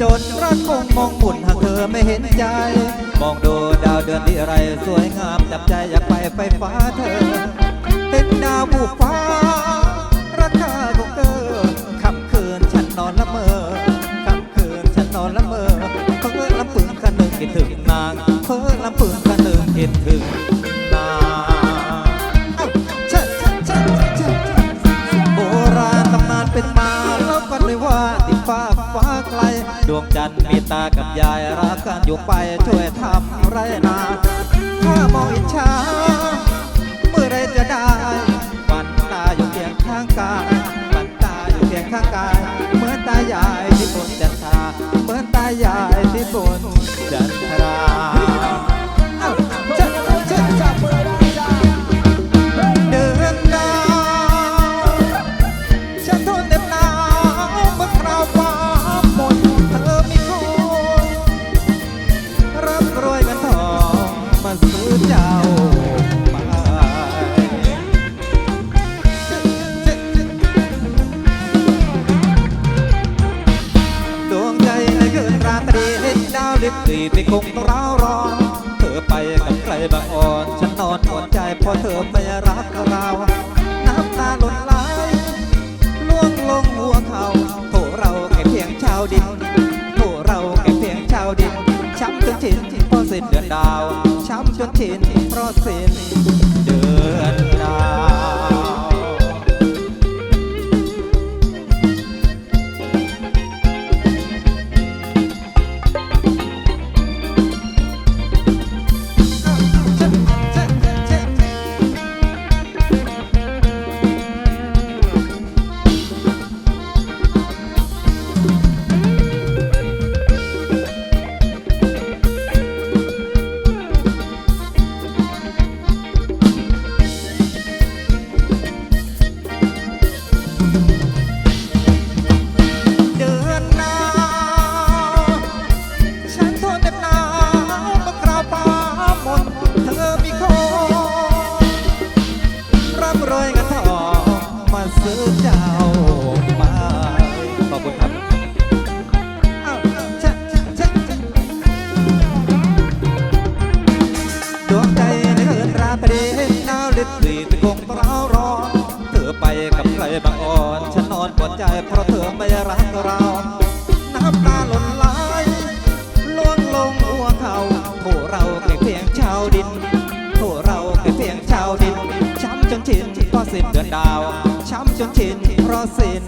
จนรักคงมองหมุนหากเธอไม่เห็นใจ มองดูดาวเดือนที่ไรสวยงามจับใจอยากไปไฟฟ้าเธอ เห็นดาวผูกฟ้า ราคาของเธอค่ำคืนฉันนอนละเมอค่ำคืนฉันนอนละเมอเพ้อลำพึงคันหนึ่งคิดถึงนางเพ้อลำพึงคันหนึ่งคิดถึงนาง วงจันทร์มีตากับยายรักกันอยู่ไปช่วยทำไรนาถ้ามองอิจฉาเมื่อไรจะได้ฝันตาอยู่เคียงข้างกายฝันตาอยู่เคียงข้างกาย เหมือนตายายที่บนจันทราเหมือนตายายที่บนจันทรา ลิบหลีไปคงต้องร้าวร้อน เธอไปกับใครบางอ่อน ฉันนอนหมดใจเพราะเธอไม่รักเรา น้ำตาหล่นไหลล่วงลงหัวเขาโถเราแค่เพียงชาวดินโถเราแค่เพียงชาวดิน ช้ำจนชินเพราะสิ้นเดือนดาว ช้ำจนชินเพราะสิ้นเดือน ดวงใจในคืนราตรีหนาวลิบหลีที่คงร้าวร้อนเธอไปกับใครบางอ่อนฉันนอนปวดใจเพราะเธอไม่รักเราน้ำตาหล่นไหลล่วงลงหัวเขาโถเราแค่เพียงชาวดินโถเราแค่เพียงชาวดินช้ำจนชินเพราะสิ้นเดือนดาวช้ำจนชินเพราะสิ้น